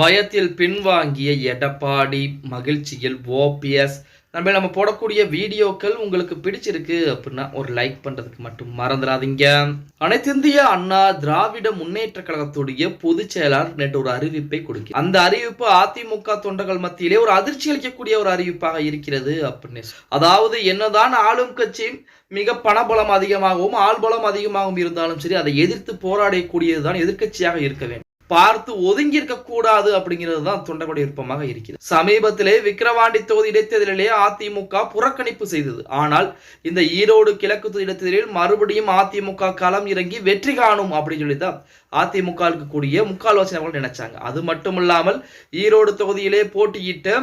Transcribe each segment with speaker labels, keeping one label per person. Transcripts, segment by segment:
Speaker 1: பயத்தில் பின்வாங்கிய எடப்பாடி மகிழ்ச்சியில் ஓபிஎஸ் நம்ம நம்ம போடக்கூடிய வீடியோக்கள் உங்களுக்கு பிடிச்சிருக்கு அப்படின்னா ஒரு லைக் பண்ணுறதுக்கு மட்டும் மறந்துடாதீங்க. அனைத்திந்திய அண்ணா திராவிட முன்னேற்ற கழகத்துடைய பொதுச் செயலாளர் நேற்று ஒரு அறிவிப்பை கொடுக்க அந்த அறிவிப்பு அதிமுக தொண்டர்கள் மத்தியிலே ஒரு அதிர்ச்சி அளிக்கக்கூடிய ஒரு அறிவிப்பாக இருக்கிறது அப்படின்னு அதாவது என்னதான் ஆளும் கட்சி மிக பணபலம் அதிகமாகவும் ஆள்பலம் அதிகமாகவும் இருந்தாலும் சரி அதை எதிர்த்து போராடக்கூடியதுதான் எதிர்க்கட்சியாக இருக்க வேண்டும். பார்த்து ஒதுங்கி இருக்கக்கூடாது அப்படிங்கிறது தான் தொண்டர்களுடைய விருப்பமாக இருக்கிறது. சமீபத்திலே விக்கிரவாண்டி தொகுதி இடைத்தேர்தலிலே அதிமுக புறக்கணிப்பு செய்தது. ஆனால் இந்த ஈரோடு கிழக்கு தொகுதி இடைத்தேர்தலில் மறுபடியும் அதிமுக களம் இறங்கி வெற்றி காணும் அப்படின்னு சொல்லி தான் அதிமுக இருக்கக்கூடிய முக்கால்வாசி நபர்கள் நினைச்சாங்க. அது மட்டும் இல்லாமல் ஈரோடு தொகுதியிலே போட்டியிட்டு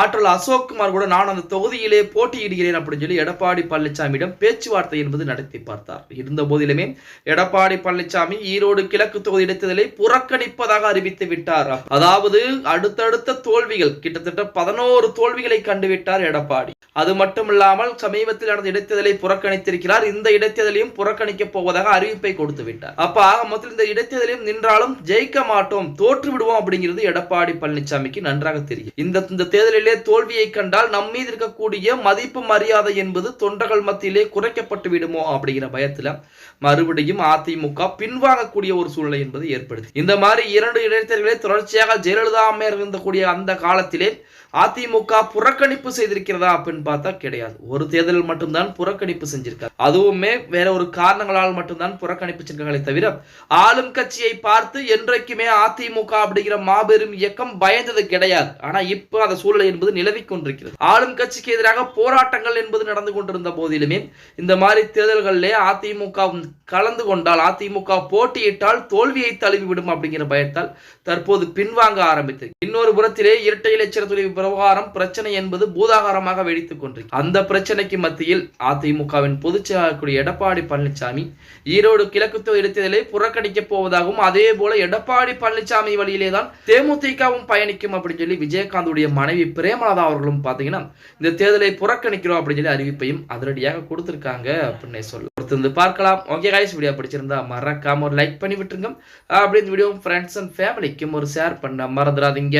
Speaker 1: ஆற்றல் அசோக் குமார் கூட நான் அந்த தொகுதியிலே போட்டியிடுகிறேன் அப்படின்னு சொல்லி எடப்பாடி பழனிசாமியிடம் பேச்சுவார்த்தை என்பது நடத்தி பார்த்தார். இருந்த போதிலுமே எடப்பாடி பழனிசாமி ஈரோடு கிழக்கு தொகுதி இடைத்தேர்தலை புறக்கணிப்பதாக அறிவித்து விட்டார். அதாவது அடுத்தடுத்த தோல்விகள் கிட்டத்தட்ட பதினோரு தோல்விகளை கண்டுவிட்டார் எடப்பாடி. அது மட்டும் இல்லாமல் சமீபத்தில் நடந்த இடைத்தேர்தலை புறக்கணித்திருக்கிறார். இந்த இடைத்தேர்தலையும் புறக்கணிக்க போவதாக அறிவிப்பை கொடுத்து விட்டார். அப்ப ஆக மொத்தத்தில் இந்த இடைத்தேர்தலையும் நின்றாலும் ஜெயிக்க மாட்டோம் தோற்று விடுவோம் அப்படிங்கிறது எடப்பாடி பழனிசாமிக்கு நன்றாக தெரியும். இந்த இந்த தேர்தலிலே தோல்வியை கண்டால் நம் மீது இருக்கக்கூடிய மதிப்பு மரியாதை என்பது தொண்டர்கள் மத்தியிலே குறைக்கப்பட்டு விடுமோ அப்படிங்கிற பயத்துல மறுபடியும் அதிமுக பின்வாங்கக்கூடிய ஒரு சூழ்நிலை என்பது ஏற்படுது இந்த மாதிரி இரண்டு இடைத்தேர்தல்களை தொடர்ச்சியாக ஜெயலலிதா அம்மையார் இருந்தக்கூடிய அந்த காலத்திலே அதிமுக புறக்கணிப்பு செய்திருக்கிறதா அப்படின்னு அப்படின்னு பார்த்தா கிடையாது. ஒரு தேர்தலில் மட்டும்தான் புறக்கணிப்பு செஞ்சிருக்காரு. அதுவுமே வேற ஒரு காரணங்களால் மட்டும்தான் புறக்கணிப்பு செஞ்சிருக்காங்களே தவிர ஆளும் கட்சியை பார்த்து என்றைக்குமே அதிமுக அப்படிங்கிற மாபெரும் இயக்கம் பயந்தது கிடையாது. ஆனா இப்ப அந்த சூழ்நிலை என்பது நிலவி கொண்டிருக்கிறது. ஆளும் கட்சிக்கு எதிராக போராட்டங்கள் என்பது நடந்து கொண்டிருந்த போதிலுமே இந்த மாதிரி தேர்தல்களிலே அதிமுக கலந்து கொண்டால் அதிமுக போட்டியிட்டால் தோல்வியை தழுவிவிடும் அப்படிங்கிற பயத்தால் தற்போது பின்வாங்க ஆரம்பித்தது இன்னொரு புறத்திலே இரட்டை இலட்சண தொழில் விவகாரம் பிரச்சனை என்பது பூதாகாரமாக வெடித்து வெடித்துக் கொண்டிருக்கு அந்த பிரச்சனைக்கு மத்தியில் அதிமுகவின் பொதுச் செயலாளர் எடப்பாடி பழனிசாமி ஈரோடு கிழக்கு தொகுதி இடைத்தேர்தலை புறக்கணிக்க போவதாகவும் அதே போல எடப்பாடி பழனிசாமி வழியிலே தான் தேமுதிகவும் பயணிக்கும் அப்படின்னு சொல்லி விஜயகாந்துடைய மனைவி பிரேமலதா அவர்களும் பாத்தீங்கன்னா இந்த தேர்தலை புறக்கணிக்கிறோம் அப்படின்னு சொல்லி அறிவிப்பையும் அதிரடியாக கொடுத்திருக்காங்க அப்படின்னு சொல்ல பொறுத்திருந்து பார்க்கலாம். ஓகே கைஸ் வீடியோ பிடிச்சிருந்தா மறக்காம ஒரு லைக் பண்ணி விட்டுருங்க அப்படி இந்த வீடியோ ஃப்ரெண்ட்ஸ் அண்ட் ஃபேமிலிக்கும் ஒரு ஷேர் பண்ண மறந்துடாதீங்க.